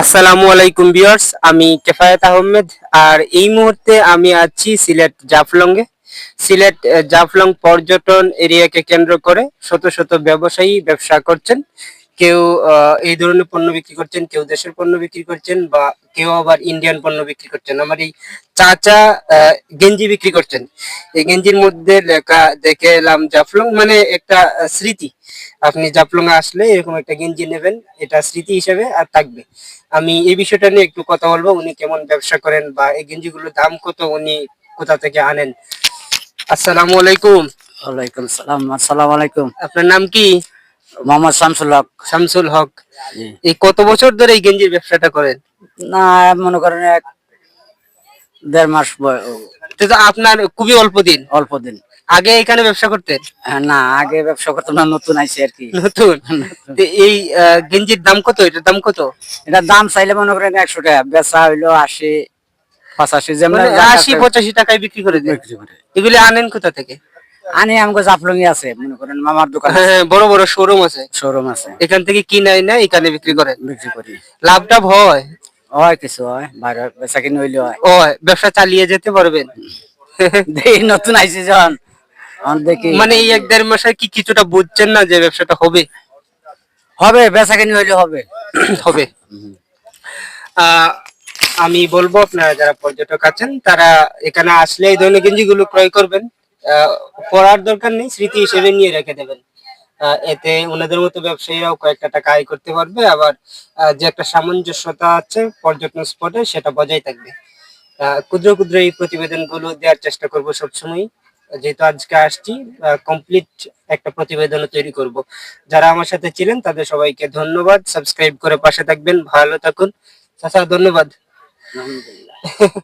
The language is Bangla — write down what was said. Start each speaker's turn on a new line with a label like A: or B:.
A: আসসালামু আলাইকুম বিয়ার্স আমি কেফায়েত আহমেদ, আর এই মুহূর্তে আমি আছি সিলেট জাফলংয়ে। সিলেট জাফলং পর্যটন এরিয়াকে কেন্দ্র করে শত শত ব্যবসায়ী ব্যবসা করছেন। কেউ এই ধরনের পণ্য বিক্রি করছেন কেউ দেশের পণ্য বিক্রি করছেন বা কেউ আবার ইন্ডিয়ান পণ্য বিক্রি করছেন। আমার এই চাচা গেঞ্জি বিক্রি করছেন। এই গেঞ্জির মধ্যে লেখা দেখে এলাম জাফলং মানে একটা স্মৃতি। আপনি জাফলং আসলে এরকম একটা গেঞ্জি নেবেন এটা স্মৃতি হিসেবে আর থাকবে। আমি এই বিষয়টা নিয়ে একটু কথা বলব উনি কেমন ব্যবসা করেন বা এই গেঞ্জিগুলোর দাম কত উনি কোথা থেকে আনেন। আসসালামু আলাইকুম।
B: ওয়ালাইকুম সালাম আসসালামু আলাইকুম।
A: আপনার নাম কি?
B: মোহাম্মদ শামসুল হক।
A: শামসুল হক। এই কত বছর ধরে এই গেঞ্জির ব্যবসাটা করেন?
B: না মনে করেন এক দেড় মাস
A: আপনার খুবই অল্প দিন।
B: অল্প দিন।
A: আগে এখানে ব্যবসা করতেন?
B: হ্যাঁ, না আগে ব্যবসা করতাম না নতুন আইছে আর কি।
A: নতুন? এই গেঞ্জির দাম কত? এটার দাম কত?
B: এটা দাম চাইলে মনে করেন একশো টাকা বেচা হইল আশি পঁচাশি যেমন
A: মানে আশি পঁচাশি টাকায় বিক্রি করে
B: করে।
A: এগুলি আনেন কোথা থেকে?
B: আনি আমাকে জাফলঙ্গি আছে মনে করেন মামার দোকান
A: হ্যাঁ হ্যাঁ, বড় বড় শোরুম আছে।
B: শোরুম আছে।
A: এখান থেকে কিনাই না এখানে বিক্রি করেন
B: বিক্রি করি।
A: লাভ টাভ হয়?
B: হয় কিছু হয়। বাইরে বেচা কিনে হইলে হয়।
A: ও ব্যবসা চালিয়ে যেতে পারবেন।
B: নতুন আইছে যখন। দেখি
A: মানে এই এক দেড় মাসে কি কিছুটা বুঝছেন না যে ব্যবসাটা হবে?
B: হবে বেচা কিনে হইলে হবে।
A: হবে। আমি বলব আপনারা যারা পর্যটক আছেন তারা এখানে আসলে এই ধরনের গেঞ্জিগুলো ক্রয় করবেন। পরার দরকার নেই স্মৃতি হিসেবে নিয়ে রেখে দেবেন। এতে ওনাদের মতো ব্যবসায়ীরাও কয়েকটা টাকা আয় করতে পারবে আবার যে একটা সামঞ্জস্যতা আছে পর্যটন স্পটে সেটা বজায় থাকবে। ক্ষুদ্র ক্ষুদ্র এই প্রতিবেদনগুলো দেওয়ার চেষ্টা করব সবসময় যেহেতু আজকে আসছি কমপ্লিট একটা প্রতিবেদন তৈরি করব। যারা আমার সাথে ছিলেন তাদের সবাইকে ধন্যবাদ। সাবস্ক্রাইব করে পাশে থাকবেন। ভালো থাকুন। চাচা ধন্যবাদ।